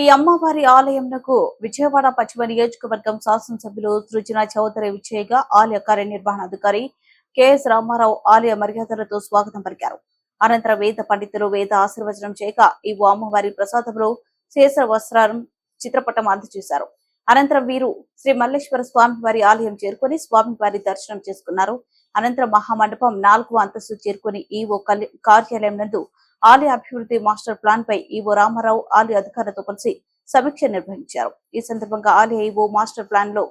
శ్రీ అమ్మవారి ఆలయంకు విజయవాడ పశ్చిమ నియోజకవర్గం శాసనసభ్యులు సృజన చౌదరి విజయగా ఆలయ కార్యనిర్వహణాధికారి కెఎస్ రామారావు ఆలయ మర్యాదలతో స్వాగతం పలికారు. అనంతరం వేద పండితులు వేద ఆశీర్వచనం చేయక ఈ అమ్మవారి ప్రసాదంలో శేష వస్త్రం చిత్రపటం అందజేశారు. అనంతరం వీరు శ్రీ మల్లేశ్వర స్వామి వారి ఆలయం చేరుకుని స్వామి వారి దర్శనం చేసుకున్నారు. అనంతరం మహామండపం నాలుగు అంతస్తు చేరుకుని ఈవో కార్యాలయం నందు ఆలయ అభివృద్ధి మాస్టర్ ప్లాన్ పై ఈవో రామారావు ఆలయ అధికారులతో కలిసి సమీక్ష నిర్వహించారు. ఈ సందర్భంగా ఆలయ ఈవో మాస్టర్ ప్లాన్లో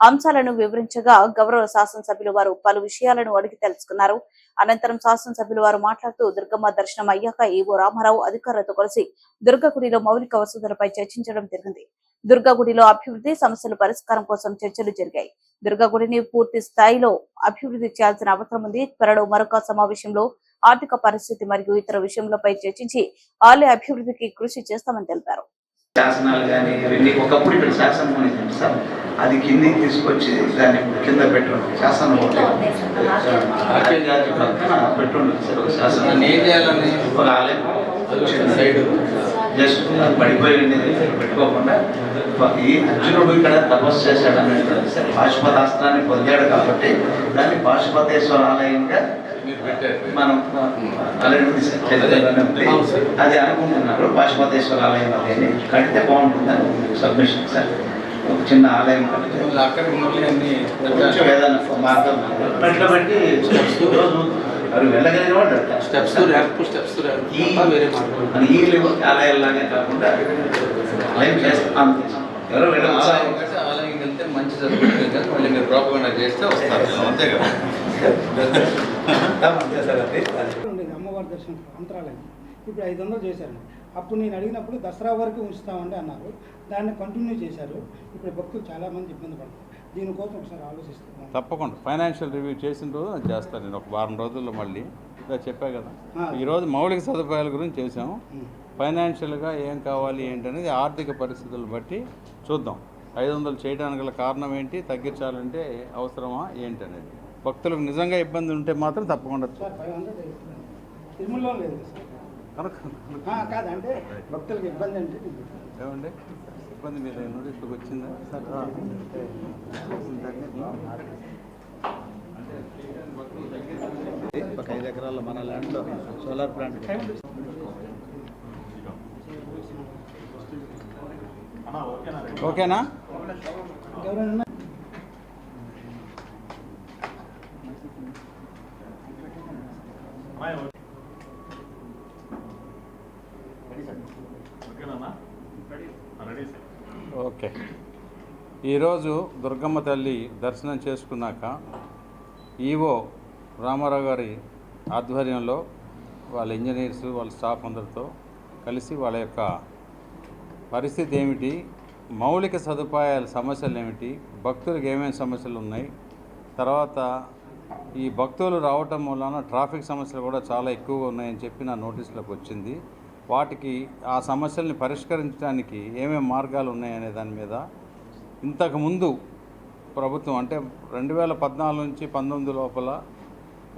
అంశాలను వివరించగా గౌరవ శాసనసభ్యులు వారు పలు విషయాలను అడిగి తెలుసుకున్నారు. అనంతరం శాసనసభ్యులు వారు మాట్లాడుతూ దుర్గమ్మ దర్శనం అయ్యాక ఈవో రామారావు అధికారులతో కలిసి దుర్గ గుడిలో మౌలిక వసతులపై చర్చించడం జరిగింది. దుర్గగుడిలో అభివృద్ధి సమస్యల పరిష్కారం కోసం చర్చలు జరిగాయి. దుర్గగుడిని పూర్తి స్థాయిలో అభివృద్ధి చేయాల్సిన అవసరం ఉంది. త్వరలో మరొక సమావేశంలో ఆర్థిక పరిస్థితి మరియు ఇతర విషయములపై చర్చించి ఆలయ అభివృద్ధికి కృషి చేస్తామని తెలిపారు. శాసనాలు కానీ ఇవన్నీ ఒకప్పుడు ఇక్కడ శాసనం అనేది సార్. అది కిందికి తీసుకొచ్చి దాన్ని కింద పెట్టుండే. శాసనం పెట్టుండే సార్. ఒక శాసనం. ఏం చేయాలని ఒక ఆలయం. సైడ్. జస్ట్ పడిపోయి ఉండేది పెట్టుకోకుండా ఈ అర్జునుడు ఇక్కడ తపస్సు చేశాడు అనేది సార్ పాశుపతాస్త్రాన్ని పొందాడు కాబట్టి దాన్ని పాశుపతేశ్వర ఆలయంగా మీరు పెట్టారు. మనం. అది అనుకుంటున్నారు. పాశుపతేశ్వర ఆలయం అదేని. కడితే బాగుంటుందని సబ్మిషన్ సార్. ఒక చిన్న ఆలయం కడితే. మార్గం మెట్లు అవి వెళ్ళగలిగిన వాళ్ళు. స్టెప్స్ ర్యాంప్ స్టెప్స్ ర్యాంప్ ఈ తప్ప వేరే ఈ లెవెల్ ఆలయాల్లాగే కాకుండా ఆలయం చేస్తాం. ఎవరో వెళ్ళాలి ఆలయం వెళ్తే మంచి జరుగుతుంది మళ్ళీ మీరు ప్రాపర్గా చేస్తే వస్తారు. అంతే కదా. అమ్మవారి దర్శనం అంతరాలయం. ఇప్పుడు ఐదు వందలు చేశారు. అప్పుడు నేను అడిగినప్పుడు దసరా వరకు ఉంచుతామండి అన్నారు. దాన్ని కంటిన్యూ చేశారు. ఇప్పుడు భక్తులు చాలామంది ఇబ్బంది పడుతున్నారు దీనికోసం ఒకసారి ఆలోచిస్తున్నాను. తప్పకుండా. ఫైనాన్షియల్ రివ్యూ చేసిన రోజు అది చేస్తాను నేను. ఒక వారం రోజుల్లో మళ్ళీ. ఇలా చెప్పా కదా. ఈరోజు మౌలిక సదుపాయాల గురించి చేసాం ఫైనాన్షియల్గా ఏం కావాలి ఏంటి అనేది ఆర్థిక పరిస్థితులను బట్టి చూద్దాం. ఐదు వందలు చేయడానికి గల కారణం ఏంటి తగ్గించాలంటే అవసరమా ఏంటి అనేది భక్తులకు నిజంగా ఇబ్బంది ఉంటే మాత్రం తప్పకుండా కనుక కాదంటే భక్తులకు ఇబ్బంది అంటే. ఏమండి? ఇబ్బంది మీద నోటీసులకు వచ్చిందా? ఒక ఐదు ఎకరాల మన ల్యాండ్లో సోలార్ ప్లాంట్ ఓకేనా? Ready. Sir ready sir. Okay. ఈరోజు దుర్గమ్మ తల్లి దర్శనం చేసుకున్నాక ఈవో రామారావు గారి ఆధ్వర్యంలో వాళ్ళ ఇంజనీర్స్ వాళ్ళ స్టాఫ్ అందరితో కలిసి వాళ్ళ యొక్క పరిస్థితి ఏమిటి? మౌలిక సదుపాయాల సమస్యలు ఏమిటి? భక్తులకు ఏమేమి సమస్యలు ఉన్నాయి? తర్వాత ఈ భక్తులు రావటం వలన ట్రాఫిక్ సమస్యలు కూడా చాలా ఎక్కువగా ఉన్నాయని చెప్పి నా నోటీసులోకి వచ్చింది. వాటికి ఆ సమస్యల్ని పరిష్కరించడానికి ఏమేమి మార్గాలు ఉన్నాయనే దాని మీద ఇంతకుముందు ప్రభుత్వం అంటే రెండు వేల పద్నాలుగు నుంచి పంతొమ్మిది లోపల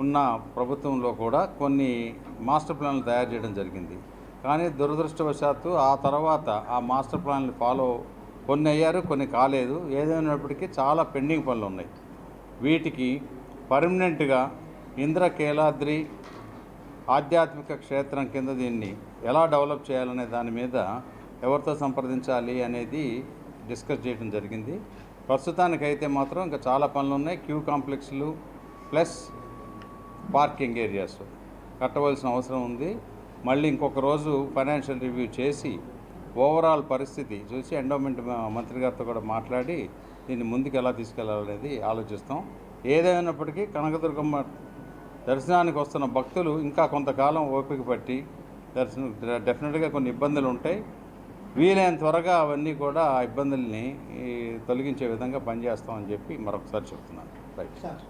ఉన్న ప్రభుత్వంలో కూడా కొన్ని మాస్టర్ ప్లాన్లు తయారు చేయడం జరిగింది. కానీ దురదృష్టవశాత్తు ఆ తర్వాత ఆ మాస్టర్ ప్లాన్లు ఫాలో కొన్ని అయ్యారు కొన్ని కాలేదు. ఏదైనప్పటికీ చాలా పెండింగ్ పనులు ఉన్నాయి. వీటికి పర్మనెంట్గా ఇంద్ర కేలాద్రి ఆధ్యాత్మిక క్షేత్రం కింద దీన్ని ఎలా డెవలప్ చేయాలనే దాని మీద ఎవరితో సంప్రదించాలి అనేది డిస్కస్ చేయడం జరిగింది. ప్రస్తుతానికైతే మాత్రం ఇంకా చాలా పనులు ఉన్నాయి. క్యూ కాంప్లెక్స్లు ప్లస్ పార్కింగ్ ఏరియాస్ కట్టవలసిన అవసరం ఉంది. మళ్ళీ ఇంకొక రోజు ఫైనాన్షియల్ రివ్యూ చేసి ఓవరాల్ పరిస్థితి చూసి ఎండోమెంట్ మంత్రి గారితో కూడా మాట్లాడి దీన్ని ముందుకు ఎలా తీసుకెళ్ళాలనేది ఆలోచిస్తాం. ఏదైనప్పటికీ కనకదుర్గమ్మ దర్శనానికి వస్తున్న భక్తులు ఇంకా కొంతకాలం ఓపిక పట్టి దర్శనం డెఫినెట్గా కొన్ని ఇబ్బందులు ఉంటాయి. వీలైన త్వరగా అవన్నీ కూడా ఆ ఇబ్బందుల్ని తొలగించే విధంగా పనిచేస్తామని చెప్పి మరొకసారి చెప్తున్నాను. Right sir